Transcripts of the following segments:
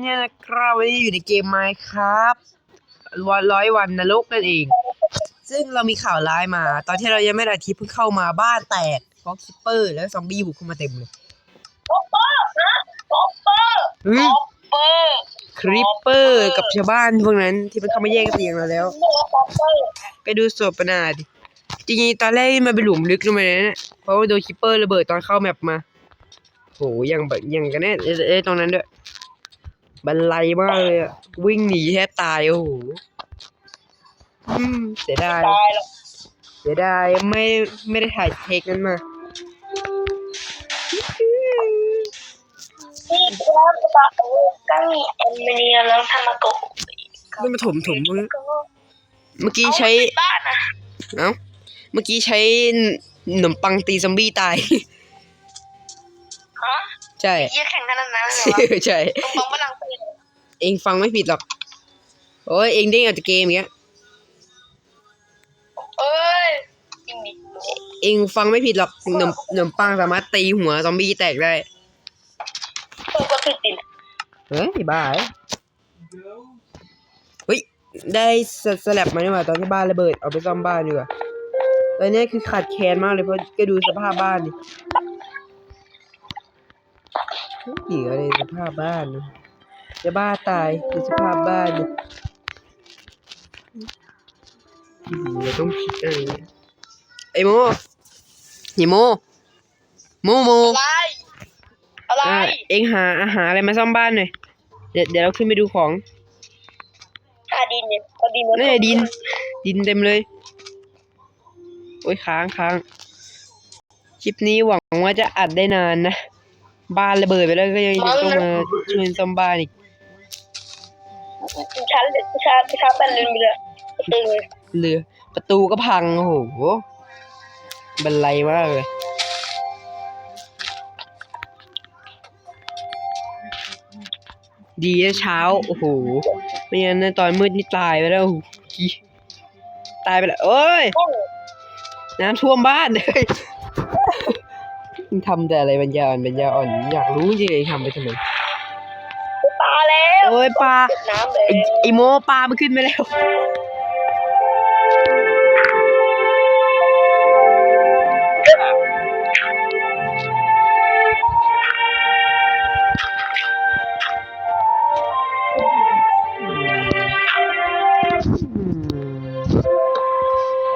เนี่ยนะครับวันนี้อยู่ในเกมไมค์ครับวันร้อยวันนรกนั่นเอง ซึ่งเรามีข่าวร้ายมา ตอนที่เรายังไม่ได้อาทิตย์เพิ่งเข้ามาบ้านแตกฟ็อกซิปเปอร์ แล้วซอมบี้บุกเข้ามาเต็มเลยป๊อปเปอร์นะป๊อปเปอร์เฮ้ยป๊อปเปอร์คริปเปอร์กับชาวบ้านพวกนั้นที่มันเข้ามาแย่งเตียงเราแล้วเรียกว่าป๊อปเปอร์ไปดูศพปนาดิจริงๆตอนแรกมันเป็นหลุมลึกลงไปเลยนะเพราะว่าโดนคิปเปอร์ระเบิดตอนเข้าแมปมาโหยังแบบยังกันแน่เอ้ยเอ้ยตรงนั้นด้วย บันไลมากเลยอะวิ่งหนีแทบตายโอ้โหอืมเสียดายตายแล้วเสียดายไม่ไม่ได้ถ่ายเทคนั้นมานี่ครับปะโอ้กังเอ็มเนียแล้วทำมาโกะไม่มาถมถมพวกนี้เมื่อกี้ใช้บ้านนะเอ้าเมื่อกี้ใช้ขนมปังตีซอมบี้ตายฮะ ใช่ยี่แข่งกันนั้นเลยเหรอใช่ต้องบังบัลลังก์เปลี่ยนเองฟังไม่ผิดหรอก โอ้ยเองเด้งออกจากเกมอย่างเงี้ยเอ้ยจริงดิเองฟังไม่ผิดหรอกขนมขนมปังสามารถตีหัวซอมบี้แตกได้ตัวก็ผิดดิเฮ้ยบ้าเหรอเฮ้ยได้สสลับมาดีกว่าตอนที่บ้านระเบิดเอาไปซ่อมบ้านดีกว่าตอนนี้คือขาดแคลนมากเลยเพราะก็ดูสภาพบ้านดิ เหลือเลยสภาพบ้านนะจะบ้าตายดูสภาพบ้านดิอื้อหือเราต้องคิดอะไรเนี่ยไอ้โมหิโมโมโมอะไรอะไรอะเอ็งหาอาหารอะไรมาซ่อมบ้านหน่อย เดี๋ยวเดี๋ยวเราขึ้นไปดูของ หาดินเนี่ยเอาดินมานี่ดิน ดินเต็มเลย โอ้ยค้างค้าง คลิปนี้หวังว่าจะอัดได้นานนะ บ้านระเบิดไปแล้วก็ยังจะต้องมาช่วยซ่อมบ้านอีกชั้นชั้นชั้นเป็นลืมไปเลยตึงเลยเรือประตูก็พังโอ้โหบันไลมากเลยดีนะเช้า โอ้โหไม่งั้นนะตอนมืดนี่ตายไปแล้วโอ้โหตายไปแล้วเอ้ยโอ้น้ำท่วมบ้านเลย มึงทำแต่อะไรปัญญาอ่อนปัญญาอ่อน อยากรู้จริงๆทำไปทำไมตาแล้วโอ้ยปลาน้ำเลยไอ้ไอโมปลามันขึ้นไปแล้ว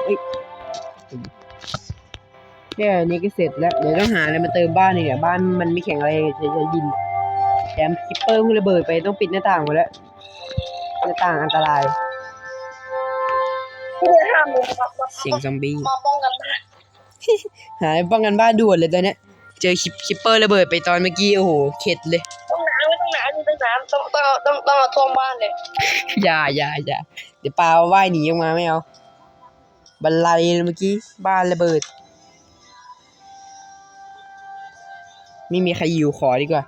เฮ้ย เนี่ยอันนี้ก็เสร็จแล้ว เดี๋ยวต้องหาอะไรมาเติมบ้านอีกเนี่ยบ้านมันไม่แข็งแรงจะจะยินแถมคิปเปอร์เพิ่งระเบิดไปต้องปิดหน้าต่างหมดแล้ว หน้าต่างอันตรายที่จะทำมามาเสียงซอมบี้มาป้องกันบ้านหาป้องกันบ้านด่วนเลยตอนเนี้ยเจอคิปคิปเปอร์ระเบิดไปตอนเมื่อกี้โอ้โหเข็ดเลยต้องน้ำไม่ต้องน้ำไม่ต้องน้ำต้องต้องเอาต้องต้องเอาท่วมบ้านเลยอย่าอย่าอย่าเดี๋ยวปลาว่ายหนีออกมาไม่เอาบันไลเมื่อกี้บ้านระเบิด ไม่มีใครอยู่ขอดีกว่า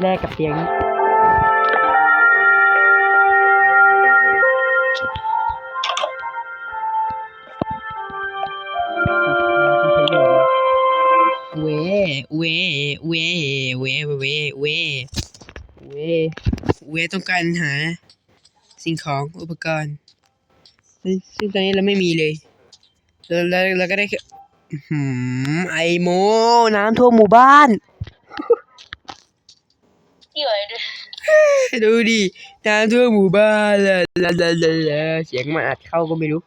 แลกกับเตียงนี้เวเวเวเวเวเวเวเวเวต้องการหา สิ่งของอุปกรณ์ ซึ่งซึ่งตอนนี้เราไม่มีเลยแล้วแล้วเราก็ได้แค่อื้อหืมไอโม น้ำท่วมหมู่บ้านเกี่ยวอะไรด้วยดูดิน้ำท่วมหมู่บ้านละละละละละเสียงมันอัดเข้าก็ไม่รู้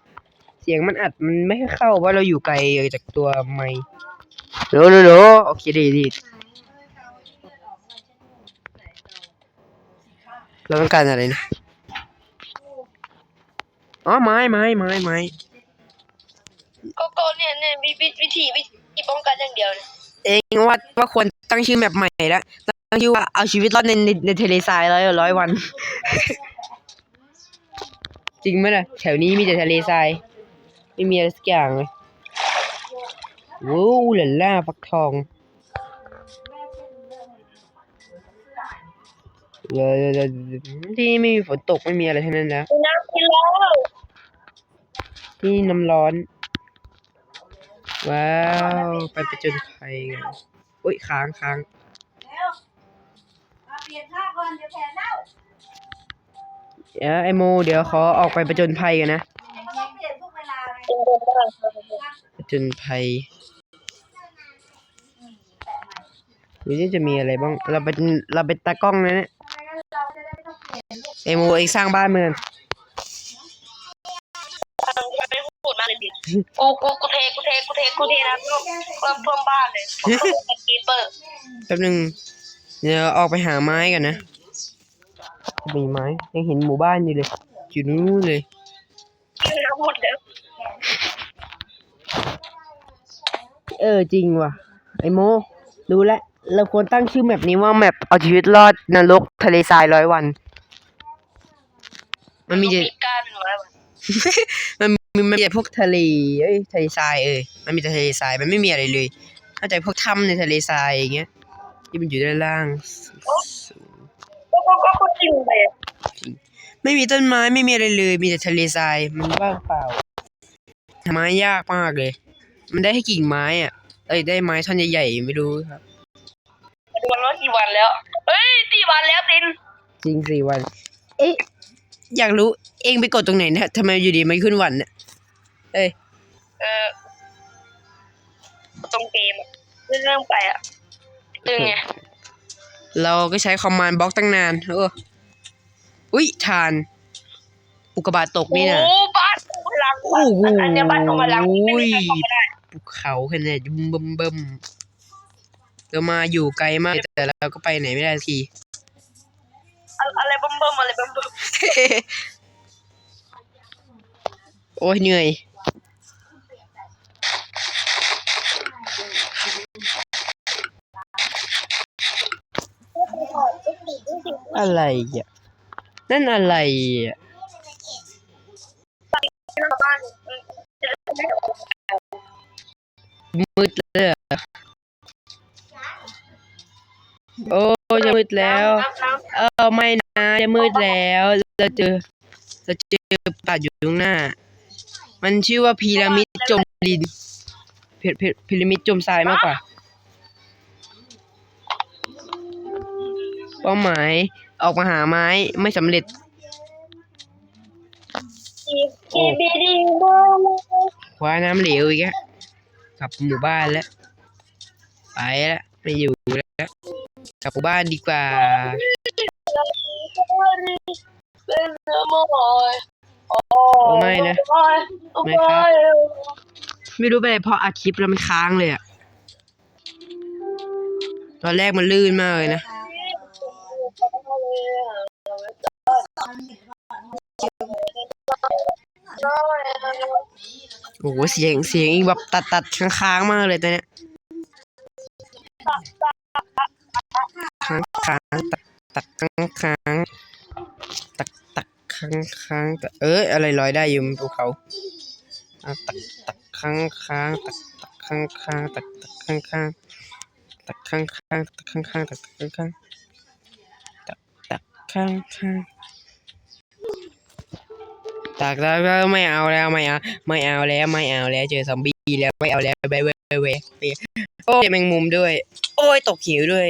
เสียงมันอัดมันไม่ค่อยเข้าเพราะเราอยู่ไกลจากตัวไมค์โหลโหลโหลโอเคดีดีเราต้องการอะไรนะ อ๋อไม้ไม้ไม้ไม้ก็ก็เนี่ยเนี่ยวิวิวิธีวิธีป้องกันอย่างเดียวเลยเองว่าว่าควรตั้งชื่อแมปใหม่แล้วตั้งชื่อว่าเอาชีวิตรอดในในในทะเลทรายร้อยร้อยวัน จริงไหมล่ะแถวนี้มีแต่ทะเลทรายไม่มีอะไรสักอย่างเลยว้าวหล่นล่าฟักทอง ที่นี่ไม่มีฝนตกไม่มีอะไรทั้งนั้นนะน้ำกินแล้วที่นี่น้ำร้อน ว้าวไปไปจนภัยกันอุ้ยค้างค้างเปลี่ยนท่าก่อนเดี๋ยวแผลเน่าเดี๋ยวไอโม เดี๋ยวขอออกไปประจนภัยกันนะมันต้องเปลี่ยนทุกเวลาไงเป็นนบ้จะมีอะไรบ้าง เราเป็นเราเป็นตากล้องนะเนี่ย เปลี่ยนลูกไอโมเองสร้างบ้านเมืองไม่พูดมากเลยดิกูกูกูเทกูเทกูเทกูเทนะเพิ่มเพิ่มเพิ่มบ้านเลยเพิ่มกีเปอร์แป๊บนึงเดี๋ยวออกไปหาไม้กันนะมีไม้ยังเห็นหมู่บ้านอยู่เลยอยู่นู้นเลยน้ำหมดแล้วเออจริงว่ะ ไอโมรู้แล้วเราควรตั้งชื่อแมปนี้ว่าแมปเอาชีวิตรอดนรกทะเลทรายร้อยวัน มันมีแต่มีการหนึ่งร้อยวันมันมีมันมีแต่พวกทะเลเอ้ยทะเลทรายเอ้ยมันมีแต่ทะเลทรายมันไม่มีอะไรเลยนอกจากพวกถ้ำในทะเลทรายอย่างเงี้ยที่มันอยู่ด้านล่างสูงก็ก็ก็ก็จริงเลยไม่มีต้นไม้ไม่มีอะไรเลย มีแต่ทะเลทรายมันว่างเปล่าหาไม้ยากมากเลย มันได้ให้กิ่งไม้อะเอ้ยได้ไม้ท่อนใหญ่ๆไม่รู้ครับดูวันว่ากี่วันแล้ว เฮ้ยสี่วันแล้วตินจริงสี่วัน เอ๊ะ อยากรู้เองไปกดตรงไหนเนี่ยทำไมอยู่ดีไม่ขึ้นวันเนี่ยเอ้ยเออตรงเกมอะเรื่องเรื่องไปอะดึงไงเราก็ใช้คอมมานด์บล็อกตั้งนานเอออุ้ยทาน อุกกาบาตตกโอ้นี่นะโหบ้านพลังโอ้โหอันเนี้ยบ้านของพลังไม่มีใครเข้ามาได้ภูเขาขนาดบึมบึมบึมเรามาอยู่ไกลมากแต่เราก็ไปไหนไม่ได้สักที อะอะไรเบิ่มเบิ่มอะไรเบิ่มเบิ่มโอ้ยเหนื่อยอะไรอะนั่นอะไรอะบ้านมืดเลยอะโอ้ย จะมืดแล้ว เออไม่นะจะมืดแล้ว เราเจอเราเจอป่าอยู่ตรงหน้า มันชื่อว่าพีระมิดจมดินพีพีพีระมิดจมทรายมากกว่า เป้าหมายออกมาหาไม้ไม่สำเร็จคว้าน้ำเหลวอีกแล้วกลับหมู่บ้านแล้ว ไปแล้วไม่อยู่แล้ว กลับบ้านดีกว่าเป็นเนื้อหมอยโอ้ไม่นะ ไม่ครับ ไม่รู้ไปไรเพราะอาคลิปแล้วมันค้างเลยอะตอนแรกมันลื่นมากเลยนะ โอ้โหเสียงเสียงอีกแบบตัดตัดค้างๆมากเลยตอนเนี้ย ค้างค้างตัดตัดค้างค้างตัดตัดค้างค้างตัดเอ้ยอะไรลอยได้อยู่บนภูเขาตัดตัดค้างค้างตัดตัดค้างค้างตัดตัดค้างค้างตัดค้างค้างตัดค้างค้างตัดค้างค้างตัดตัดค้างค้างตัดแล้วก็ไม่เอาแล้วไม่เอาไม่เอาแล้วไม่เอาแล้วเจอซอมบี้แล้วไม่เอาแล้วไปเว้ยไปเว้ยไปโอ้ยแมงมุมด้วย โอ้ยตกหิวด้วย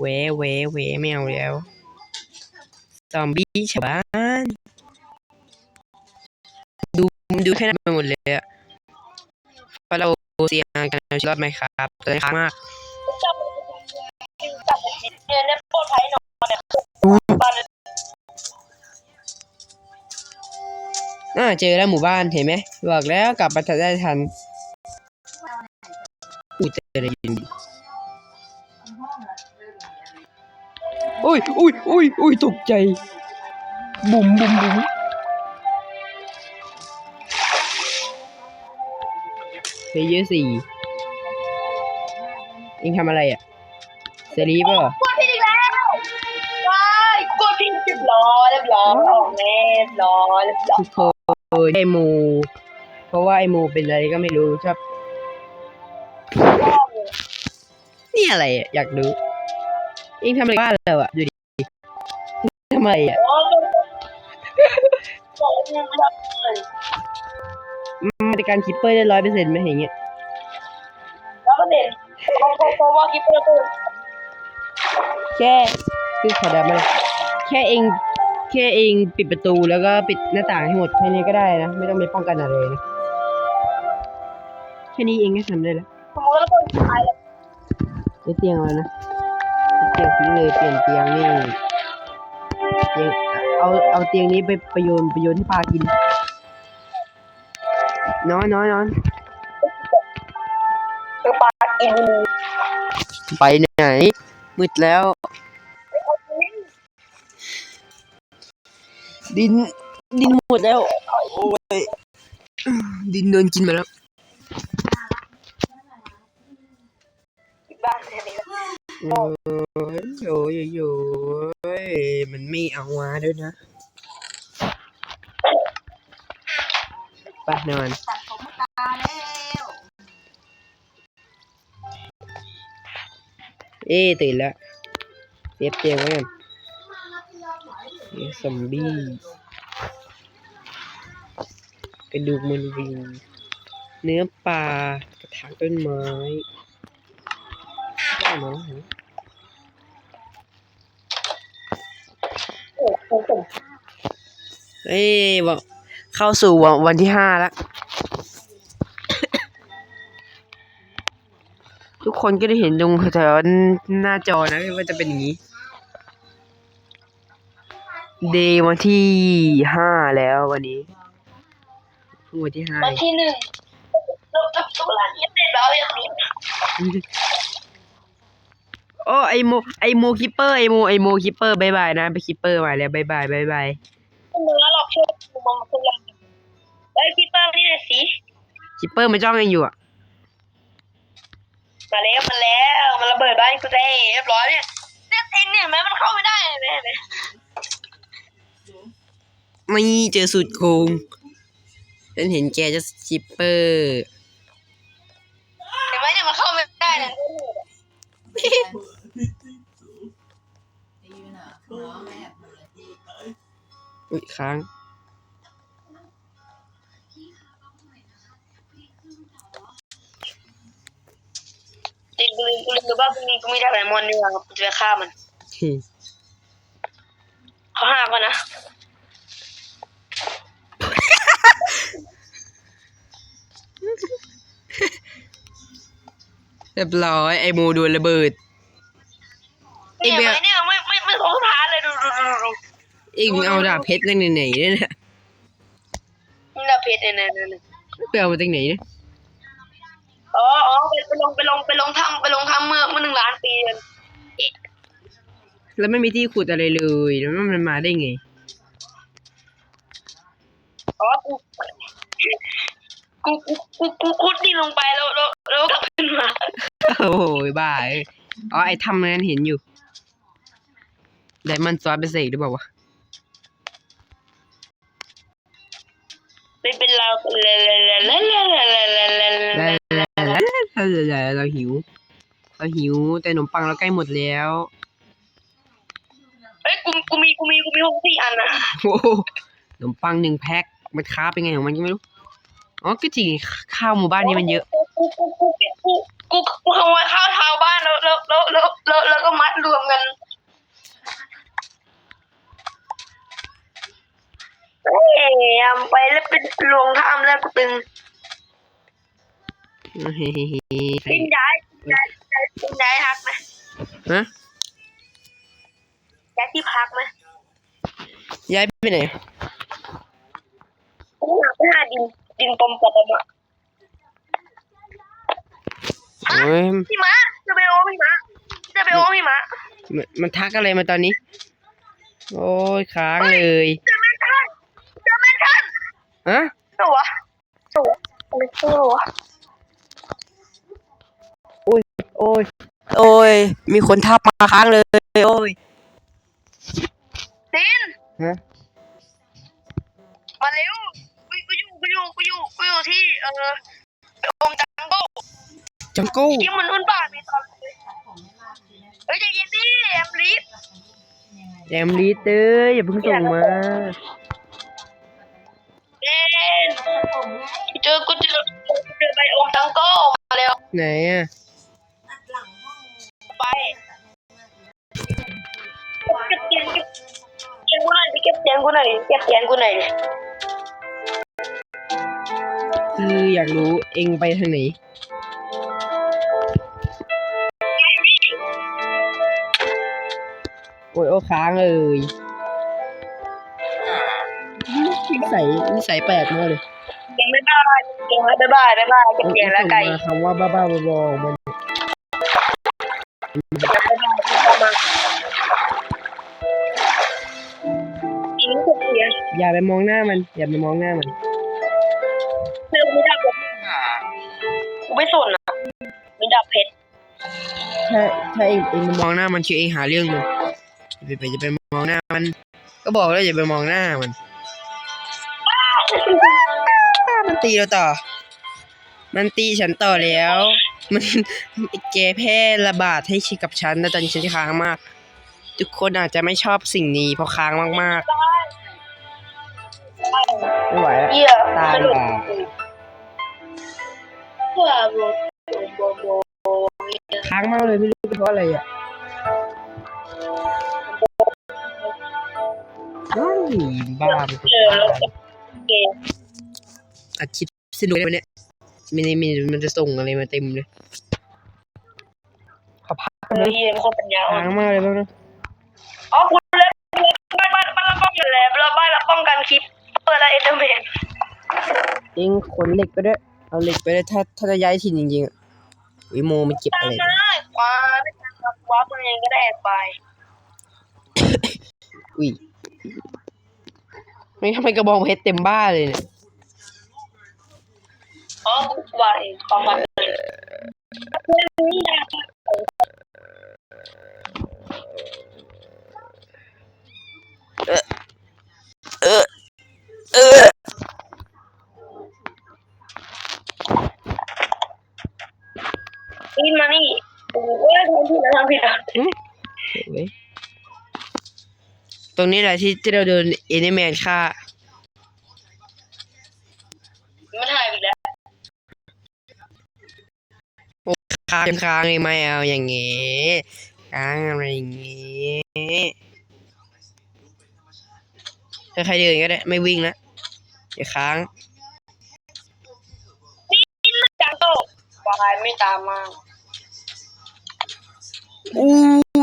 เวเวเวไม่เอาแล้ว ซอมบี้ชาวบ้าน ดูดูแค่นั้นไปหมดเลยอะเพราะเราเสียงกันเอาชีวิตรอดไหมครับตอนนี้ค้างมากจับจับเนี่ยเนี่ยปลอดภัยหน่อยเนี่ยบ้านเลยอ่าเจอแล้วหมู่บ้านเห็นไหมบอกแล้วกลับมาได้ทันอุ้ยเจออะไรยินดี อุ้ยอุ้ยอุ้ยอุ้ยตกใจ บุ๋มบุ๋มบุ๋มเพย์เยอร์สี่เองทำอะไรอะเซรีป่ะกดผิดอีกแล้วว้ายกดผิดเรียบร้อยเรียบร้อยเรียบร้อยเรียบร้อยทุกคนไอหมูเพราะว่าไอหมูเป็นอะไรก็ไม่รู้ชอบนี่อะไรอะอยากรู้ เองทำอะไรบ้านเราอะดูดิทำอะไรอะโอ้ยบอกว่าไม่ได้เลยมันจะการคิปเปอร์ได้ร้อยเปอร์เซ็นต์ไหมอย่างเงี้ยแล้วก็เด่นเพราะเพราะเพราะว่าคิปเปอร์ตัวแค่คือขอดามาเลยแค่เองแค่เองปิดประตูแล้วก็ปิดหน้าต่างให้หมดแค่นี้ก็ได้นะ ไม่ต้องไปป้องกันอะไรนะแค่นี้เองก็ทำได้แล้วสมมติแล้วก็ตายแล้วได้เตียงแล้วนะเตียงทิ้งเลยเปลี่ยนเตียงนี่เตียงเอาเอาเตียงนี้ไปประโยชน์ประโยชน์ให้ปลากินนอนนอนนอนคือปลากินไปไหนมืดแล้ว ดินดินหมดแล้ว โอ้ยดินโดนกินมาแล้ว โอ้ยโอ้ยโอ้ยมันไม่เอามาด้วยนะไปนอน ตัดผมตาแล้วเอ้ตื่นแล้วเซฟเตียงไว้กันเอ้ซอมบี้กระดูกมันวิงเนื้อปลากระถางต้นไม้ ได้ไหมวะเอ้ยบอกเข้าสู่วันวันที่ห้าแล้ว ทุกคนก็ได้เห็นตรงแถวหน้าจอนะว่าจะเป็นอย่างนี้ เดย์วันที่ห้าแล้ววันนี้เพิ่งวันที่ห้าวันที่หนึ่งเราจะตัวร้านนี้เสร็จแล้วอย่างนี้ โอ้ไอโมไอโมคิปเปอร์ไอโมไอโมคิปเปอร์บายบายนะไปคิปเปอร์มาแล้วบายบายบายบายเนื้อหรอกช่วยกูมองตัวอย่างไอ้คิปเปอร์นี่หน่อยสิคิปเปอร์มันจ้องกันอยู่อะมาแล้วมาแล้วมันระเบิดบ้านกูได้เรียบร้อยเนี่ยเนี่ยเองเนี่ยแม้มันเข้าไม่ได้เลยเห็นไหมไม่เจอสุดโคงฉันเห็นแกจะคิปเปอร์เห็นไหมเนี่ยมันเข้าไม่ได้เลยดีนะน้องแม่เลย อุ้ยค้างจริงกูลืมกูลืมดูว่ากูมีกูมีดาบไดมอนด์ดีกว่ากูจะไปฆ่ามัน เขาห้ากันนะ เรียบร้อยไอโมโดนระเบิดไอ้เนี่ยเบี้ยไหมเนี่ยไม่ไม่ไม่สงสารเลยดูดูดูดูเอ็งเอาดาบเพชรเรื่องไหนๆเนี่ยนะนี่ดาบเพชรเนี่ยเนี่ยเนี่ยไปเอามาจากไหนเนี่ยอ๋ออ๋อไปไปลงไปลงไปลงทำไปลงทำเมื่อเมื่อหนึ่งล้านปีเลยแล้วไม่มีที่ขุดอะไรเลยแล้วมันมาได้ไงอ๋อกู กูกูกูกูคุดดินลงไปแล้วแล้วแล้วกลับขึ้นมาโอ้โหบ้าเอ้ยอ๋อไอทำนั้นเห็นอยู่ไดมันซอสไปเสกหรือเปล่าวะไม่เป็นเราเลยเลยเลยเลยเลยเลยเลยเลยแล้วเราหิว เราหิวแต่ขนมปังเราใกล้หมดแล้วเฮ้ยกูกูมีกูมีกูมีหกสี่อันนะโอ้โหขนมปังหนึ่งแพ็คมันค้าเป็นไงของมันก็ไม่รู้ อ๋อก็จริงข้าวหมู่บ้านนี้มันเยอะ กูกูกูกูกูกูขโมยข้าวเท้าบ้านแล้วแล้วแล้วแล้วแล้วแล้วก็มัดรวมกันเฮ้ยทำไปแล้วเป็นลวงทำแล้วกูตึงเฮ้ยปิ้งย้ายย้ายย้ายปิ้งย้ายพักไหมฮะย้ายที่พักไหมย้ายไปไหน กูอยากไปหาดิน ดินปมปมอะโอ้ยพี่มะจะไปโอพี่มะจะไปโอพี่มะมันมันทักอะไรมาตอนนี้ โอ้ยค้างเลยเจอแมนทันเจอแมนทันฮะตัวตัวไม่ตัวโอ้ยโอ้ยมีคนทักมาค้างเลยโอ้ยดินฮะมาเร็วกูกู อยู่กูอยู่กูอยู่กูอยู่ที่เออองจังโก้จังโก้ที่มันอุ่นบ้านในตอนเฮ้ยใจเย็นดิแอมลิฟแอมลีเตอร์อย่าเพิ่งส่งมาเด่นผมไงเจอก็ออกมาเร็วไหนอะอัดหลังห้องไปเก็บเตียงเก็บเตียงกูหน่อยดิเก็บเตียงกูหน่อยดิเก็บเตียงกูหน่อยดิ คืออยากรู้เองไปทางไหนโอ้ยโอ้ค้างเลยนิสัยนิสัยแปลกมากเลยเตียงบ๊ายบายเตียงบ๊ายบายบ๊ายบายเก็บเตียงแล้วไก่ส่งมาคำว่าบ้าบ้าๆบอๆมันอิงกับเตียงอย่าไปมองหน้ามัน อย่าไปมองหน้ามัน ไม่สนอะมีดาบเพชรถ้าถ้าเองเองไปมองหน้ามันคือเองหาเรื่องมันอย่าไปอย่าไปมองหน้ามัน ก็บอกแล้วอย่าไปมองหน้ามันมันตีเราต่อ มันตีฉันต่อแล้ว มันแกแพร่ระบาดให้ชิกับฉันนะตอนนี้ฉันค้างมาก ทุกคนอาจจะไม่ชอบสิ่งนี้เพราะค้างมากๆไม่ไหวแล้วเหี้ยตายสนุกว่ะเพื่อโบโบโบค้างมากเลยไม่รู้เป็นเพราะอะไรอะเฮ้ยบ้าเป็นคนเจอบ้าแล้วเกมอัดคลิปสนุกเลยวันเนี้ยมันมันมันจะส่งอะไรมาเต็มเลยขอพักเฮ้ยมันคนปัญญาอ่อค้านงมากเลยบ้างนะอ๋อกูเล่นบ้านบ้านบ้านละป้องกันแล้วบ้านละป้องกันคลิปเปิดอะไรเอ็นเตอร์เมนเองขนเหล็กไปด้วย เอาเหล็กไปด้วยถ้าถ้าจะย้ายถิ่นจริงๆอะวิโมมันเก็บตาอะมไรนะคว้าไม่ตามคว้าตัวเองก็ได้ไปอุ้ยไม่ทำไมกระบองเพชรเต็มบ้านเลยเนี่ยอ๋อกูว่าเองความมันนี่ มานี่โอ้ยทำผิดแล้วทำผิดแล้วเว้ยตรงนี้แหละที่ที่เราโดนเอเนแมนฆ่ามันถ่ายอีกแล้วค้างค้างเลยไม่เอาอย่างงี้ค้างอะไรอย่างงี้ถ้าใครเดินก็ได้ไม่วิ่งนะอย่าค้างจังโตวายไม่ตามมา อู้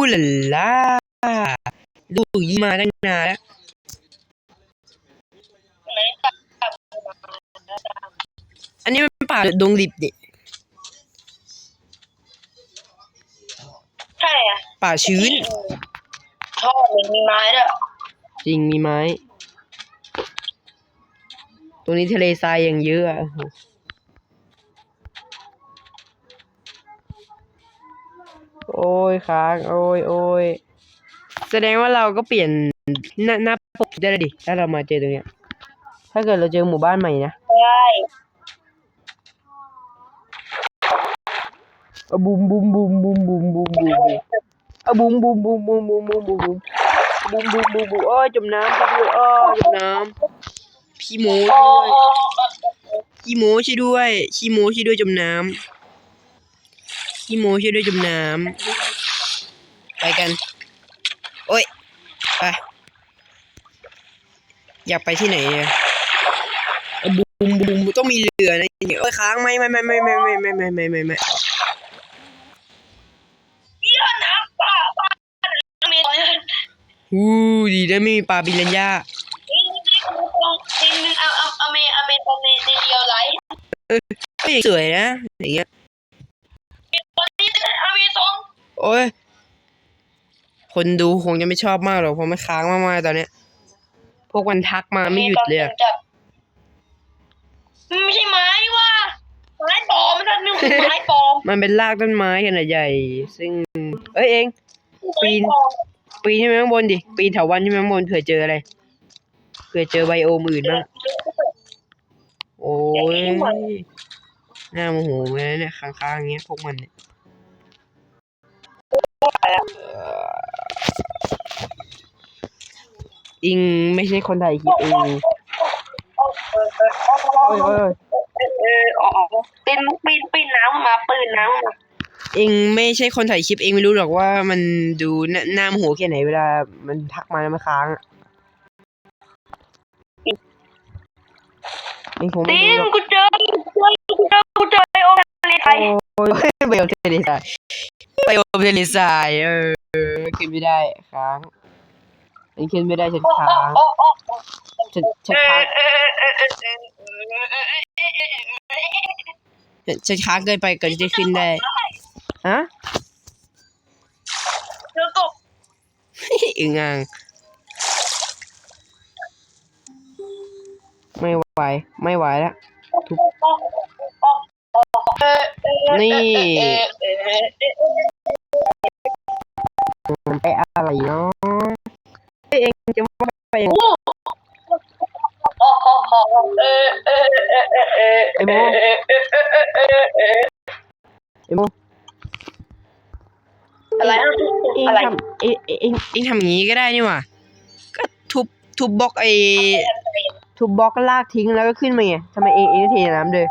หล่าล่าดูยี่มาตั้งนานแล้วไหนตามอันนี้มันป่าดงดิบดิใช่อะป่าชื้นท่อหนึ่งมีไม้ด้วยจริงมีไม้ ตรงนี้ทะเลทรายอย่างเยอะอะ โอ้โหโอ้ยค้างโอ้ยโอ้ยแสดงว่าเราก็เปลี่ยนหน้าหน้าปกได้เลยดิถ้าเรามาเจอตรงเนี้ย ถ้าเกิดเราเจอหมู่บ้านใหม่นะใช่อะบูมบูมบูมบูมบูมบูมบูมอะบูมบูมบูมบูมบูมบูมบูมบูมบูมบูมบูมบูมโอ้ยจมน้ำช่วยด้วยอ้อจมน้ำพี่โมโอ้ช่วยด้วยพี่โมช่วยด้วยพี่โมช่วยด้วยจมน้ำ พี่โมช่วยด้วยจมน้ำไปกัน โอ้ย ไป อยากไปที่ไหนอะบูมบูมต้องมีเรือนะเนี่ยโอ้ยค้างไม่ไม่ไม่ไม่ไม่ไม่ไม่ไม่ไม่ไม่ไม่ยน้ำป่าป่ามีอู้ดีนะไม่มีปลาปิรันย่าเอาเอาเอาเมเอาเมตอนในในเดียวไลท์ไม่สวยนะอย่างเงี้ย โอ้ย คนดูคงจะไม่ชอบมากหรอกเพราะมันค้างมากๆตอนเนี้ย พวกมันทักมาไม่หยุดเลยอะไม่ใช่ไม้ว่าไม้ปลอมมันจะนึกไม้ปลอมมันเป็นรากต้นไม้ขนาดใหญ่ ซึ่ง เอ้ยเองปีนปีนขึ้นไปข้างบนดิ ปีนเถาวันขึ้นไปข้างบนเผื่อเจออะไร เผื่อเจอไบโอมอื่นบ้างโอ้ยน่าโมโหเลยเนี่ยค้างๆอย่างเงี้ยพวกมันเนี่ย อิงไม่ใช่คนไทยคิดเองโอ้ยโอ้ยเออออกปีนปีนปีนน้ำมาปืนน้ำมาเองไม่ใช่คนถ่ายคลิปเองไม่รู้หรอกว่ามันดูหน้าหน้าโมโหแค่ไหนเวลา มันทักมาแล้วมันค้างอะเองคงไม่ตีรู้นหรอก กูเจอกูเจอกูเจอไอโอทะเล ไทยโอเบลเทเลสายเบลเทเลสายเออขึ้นไม่ได้ค้างเองขึ้นไม่ได้ฉันค้างฉันฉันค้างฉันค้างเกินไปเกินจะขึ้นได้ฮะเจอตกอึงอ่างไม่ไหว ไม่ไหวแล้ว นี่ ไปอะไรเนาะเอ้ยเองจะว่าไปยังไอ้โมไอ้โมอะไรเองอะไรเองเองเองทำอย่างนี้ก็ได้นี่หว่าก็ทุบทุบบล็อกไอ้ทุบบล็อกลากทิ้งแล้วก็ขึ้นมาไงทำไมเองเองเทน้ำเลย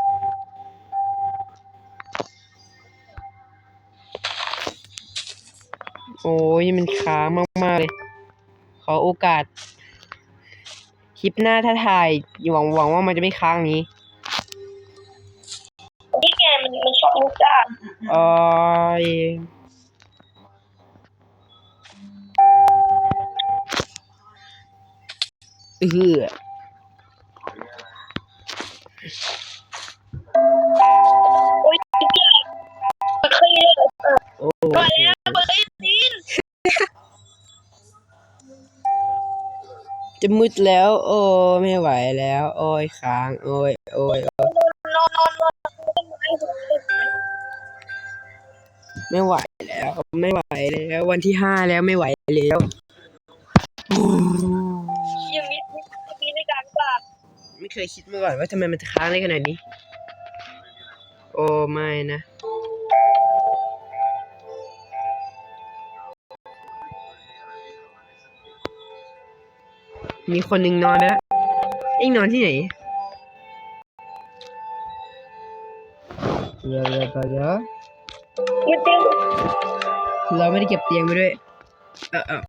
โอ้ยมันค้างมากๆเลย ขอโอกาส คลิปหน้าถ้าถ่ายหวังหวังว่ามันจะไม่ค้างอย่างนี้นี่ไงมันมันชอบมุกจ้าเอยเออโอ้ยเหี้ยมันเคยเลยโอ้ จะมืดแล้ว โอ้ไม่ไหวแล้ว โอ้ยค้าง โอ้ยโอ้ยนอนนอนนอนต้นไม้ไม่ไหวแล้ว ไม่ไหวแล้ว วันที่ห้าแล้วไม่ไหวแล้วยังมีมีในการบ้าไม่เคยคิดมาก่อนว่าทำไมมันจะค้างได้ขนาดนี้ โอ้ไม่นะ มีคนหนึ่งนอนไปแล้ว เอ็งนอนที่ไหนเดี๋ยวเดี๋ยวเดี๋ยวไม่เต็มเราไม่ได้เก็บเตียงไปด้วย เออเออ